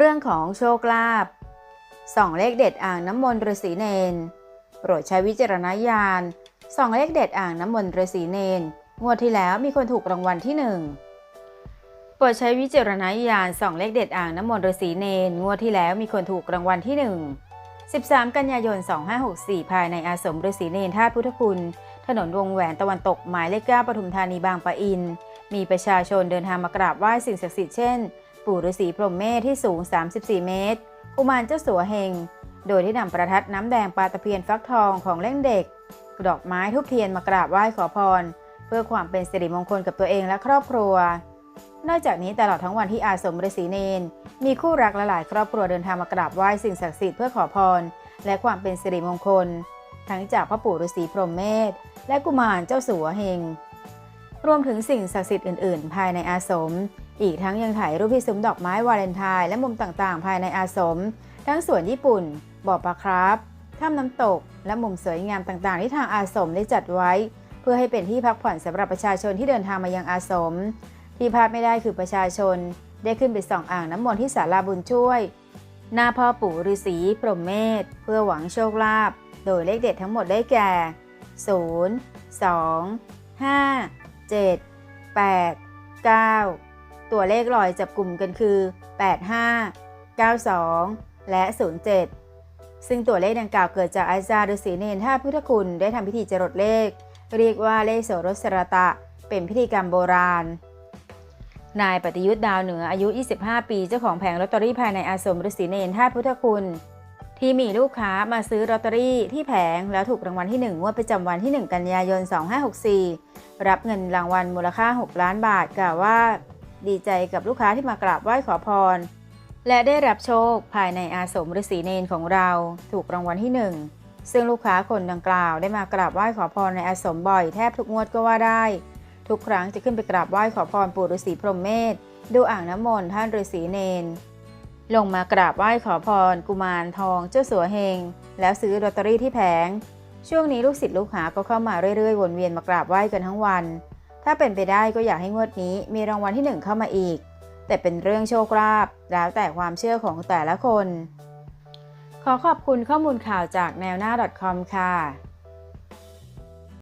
เรื่องของโชคลาภส่องเลขเด็ดอ่างน้ำมนต์ฤาษีเนนโปรดใช้วิจารณญาณส่องเลขเด็ดอ่างน้ำมนต์ฤาษีเนนงวดที่แล้วมีคนถูกรางวัลที่หนึ่งโปรดใช้วิจารณญาณส่องเลขเด็ดอ่างน้ำมนต์ฤาษีเนนงวดที่แล้วมีคนถูกรางวัลที่หนึ่ง13 กันยายน 2564 ภายในอาสมฤาษีเนนธาตุพุทธคุณ ถนนวงแหวนตะวันตกหมายเลข9ปทุมธานีบางปะอิน มีประชาชนเดินทางมากราบไหว้สิ่งศักดิ์สิทธิ์เช่น ปู่ฤาษีพรหมเมธที่สูง 34 เมตร กุมารเจ้าสัวเฮง โดยที่นำประทัดน้ำแดงปลาตะเพียนฟักทองของเล่นเด็ก ดอกไม้ทุกเทียนมากราบไหว้ขอพร เพื่อความเป็นสิริมงคลกับตัวเองและครอบครัว นอกจากนี้ตลอดทั้งวันที่อาสมฤาษีเนน มีคู่รักและหลายครอบครัวเดินทางมากราบไหว้สิ่งศักดิ์สิทธิ์เพื่อขอพร และความเป็นสิริมงคล ทั้งจากพระปู่ฤาษีพรหมเมธและกุมารเจ้าสัวเฮงรวมถึงสิ่งศักดิ์สิทธิ์อื่น ๆ ภายในอาสม อีกทั้งยังถ่ายรูปที่ซุ้มดอกไม้วาเลนไทน์และมุมต่างๆ ภายในอาสม ทั้งสวนญี่ปุ่น บ่อปลาครับถ้ำน้ำตก และมุมสวยงามต่างๆ ที่ทางอาสมได้จัดไว้ เพื่อให้เป็นที่พักผ่อนสำหรับประชาชนที่เดินทางมายังอาสม ที่พลาดไม่ได้คือประชาชน ได้ขึ้นไปส่องอ่างน้ำมนต์ที่ศาลาบุญช่วย หน้าพ่อปู่ฤาษีพรหมเมธเพื่อหวังโชคลาภโดยเลขเด็ดทั้งหมดได้แก่ 0 2 5 7 8 9 ตัวเลขลอยจับกลุ่มกันคือ 85 92 และ 07 ซึ่งตัวเลขดังกล่าวเกิดจากอาจารย์ฤาษีเนรท่าพุทธคุณได้ทำพิธีจรดเลข เรียกว่าเลขโสรสรตะ เป็นพิธีกรรมโบราณ นายปฏิยุทธ์ดาวเหนืออายุ 25 ปีเจ้าของแผงลอตเตอรี่ภายในอาสมฤาษีเนรท่าพุทธคุณที่มีลูกค้ามาซื้อลอตเตอรี่ที่แผงแล้วถูกรางวัลที่ 1 งวดประจำวันที่ 1 กันยายน 2564 รับเงินรางวัลมูลค่า 6 ล้านบาทกล่าวว่า ดีใจกับลูกค้าที่มากราบไหว้ขอพร และได้รับโชคภายในอาสมฤาษีเนรของเราถูกรางวัลที่ 1 ซึ่งลูกค้าคนดังกล่าวได้มากราบไหว้ขอพรในอาสมบ่อยแทบทุกงวดก็ว่าได้ ทุกครั้งจะขึ้นไปกราบไหว้ขอพรปู่ฤาษีพรหมเมธดูอ่างน้ำมนต์ท่านฤาษีเนน ลงมากราบไหว้ขอพร กุมารทอง เจ้าสัวเฮง แล้วซื้อลอตเตอรี่ที่แผง ช่วงนี้ลูกศิษย์ลูกหาก็เข้ามาเรื่อยๆ วนเวียนมากราบไหว้กันทั้งวัน ถ้าเป็นไปได้ก็อยากให้งวดนี้มีรางวัลที่หนึ่งเข้ามาอีก แต่เป็นเรื่องโชคลาภแล้วแต่ความเชื่อของแต่ละคน ขอขอบคุณข้อมูลข่าวจากแนวหน้า .com ค่ะ